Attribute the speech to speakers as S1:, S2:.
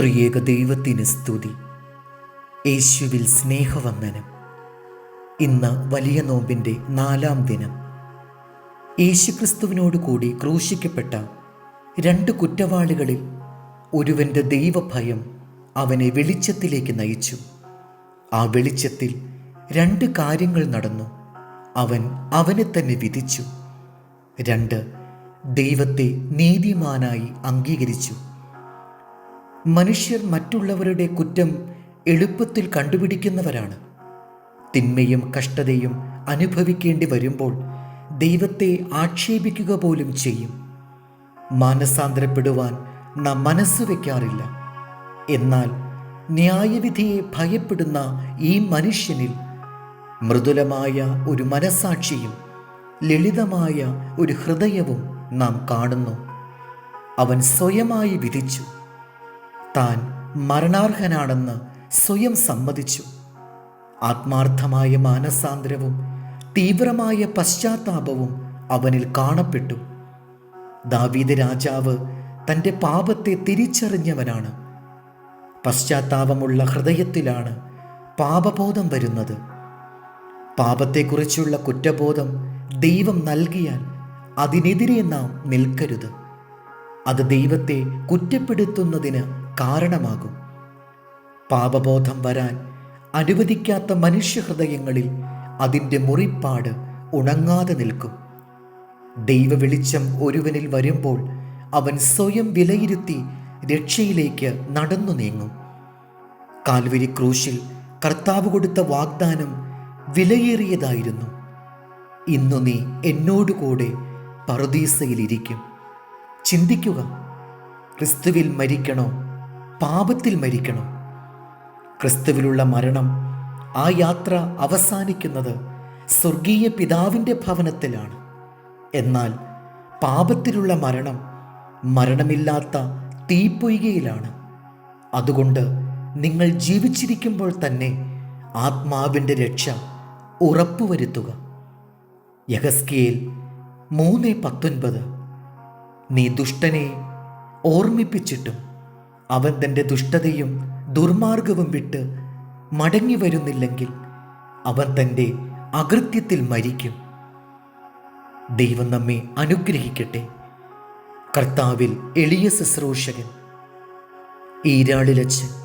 S1: ത്രിയേക ദൈവത്തിന് സ്തുതി. യേശുവിൽ സ്നേഹവന്ദനം. ഇന്ന് വലിയ നോമ്പിന്റെ നാലാം ദിനം. യേശുക്രിസ്തുവിനോട് കൂടി ക്രൂശിക്കപ്പെട്ട രണ്ട് കുറ്റവാളികളിൽ ഒരുവന്റെ ദൈവഭയം അവനെ വെളിച്ചത്തിലേക്ക് നയിച്ചു. ആ വെളിച്ചത്തിൽ രണ്ട് കാര്യങ്ങൾ നടന്നു. അവൻ അവനെ തന്നെ വിധിച്ചു. രണ്ട് ദൈവത്തെ നീതിമാനായി അംഗീകരിച്ചു. മനുഷ്യർ മറ്റുള്ളവരുടെ കുറ്റം എളുപ്പത്തിൽ കണ്ടുപിടിക്കുന്നവരാണ്. തിന്മയും കഷ്ടതയും അനുഭവിക്കേണ്ടി വരുമ്പോൾ ദൈവത്തെ ആക്ഷേപിക്കുക പോലും ചെയ്യും. മാനസാന്തരപ്പെടുവാൻ നാം മനസ്സ് വയ്ക്കാറില്ല എന്നാൽ ന്യായവിധിയെ ഭയപ്പെടുന്ന ഈ മനുഷ്യനിൽ മൃദുലമായ ഒരു മനസാക്ഷിയും ലളിതമായ ഒരു ഹൃദയവും നാം കാണുന്നു. അവൻ സ്വയമായി വിധിച്ചു. താൻ മരണാർഹനാണെന്ന് സ്വയം സമ്മതിച്ചു. ആത്മാർത്ഥമായ മാനസാന്തരവും തീവ്രമായ പശ്ചാത്താപവും അവനിൽ കാണപ്പെട്ടു. ദാവീദ് രാജാവ് തന്റെ പാപത്തെ തിരിച്ചറിഞ്ഞവനാണ്. പശ്ചാത്താപമുള്ള ഹൃദയത്തിലാണ് പാപബോധം വരുന്നത്. പാപത്തെക്കുറിച്ചുള്ള കുറ്റബോധം ദൈവം നൽകിയാൽ അതിനെതിരെ നാം നിൽക്കരുത്. അത് ദൈവത്തെ കുറ്റപ്പെടുത്തുന്നതിന് കാരണമാകും. പാപബോധം വരാൻ അനുവദിക്കാത്ത മനുഷ്യഹൃദയങ്ങളിൽ അതിന്റെ മുറിപ്പാട് ഉണങ്ങാതെ നിൽക്കും. ദൈവ വെളിച്ചം ഒരുവനിൽ വരുമ്പോൾ അവൻ സ്വയം വിലയിരുത്തി രക്ഷയിലേക്ക് നടന്നു നീങ്ങും. കാൽവരി ക്രൂശിൽ കർത്താവ് കൊടുത്ത വാഗ്ദാനം വിലയേറിയതായിരുന്നു. ഇന്നു നീ എന്നോടുകൂടെ പറുദീസയിലിരിക്കും. ചിന്തിക്കുക ക്രിസ്തുവിൽ മരിക്കണോ? പാപത്തിൽ മരിക്കണം. ക്രിസ്തുവിലുള്ള മരണം ആ യാത്ര അവസാനിക്കുന്നത് സ്വർഗീയ പിതാവിന്റെ ഭവനത്തിലാണ്. എന്നാൽ പാപത്തിലുള്ള മരണം മരണമില്ലാത്ത തീപ്പൊയ്കയിലാണ്. അതുകൊണ്ട് നിങ്ങൾ ജീവിച്ചിരിക്കുമ്പോൾ തന്നെ ആത്മാവിന്റെ രക്ഷ ഉറപ്പുവരുത്തുക. യഹസ്കിയേൽ മൂന്ന് പത്തൊൻപത്. നീ ദുഷ്ടനെ ഓർമ്മിപ്പിച്ചിട്ടും അവൻ തന്റെ ദുഷ്ടതയും ദുർമാർഗവും വിട്ട് മടങ്ങി വരുന്നില്ലെങ്കിൽ അവൻ തന്റെ അകൃത്യത്തിൽ മരിക്കും. ദൈവം നമ്മെ അനുഗ്രഹിക്കട്ടെ. കർത്താവിൽ എളിയ ശുശ്രൂഷകൻ ഈരാളിലച്ച്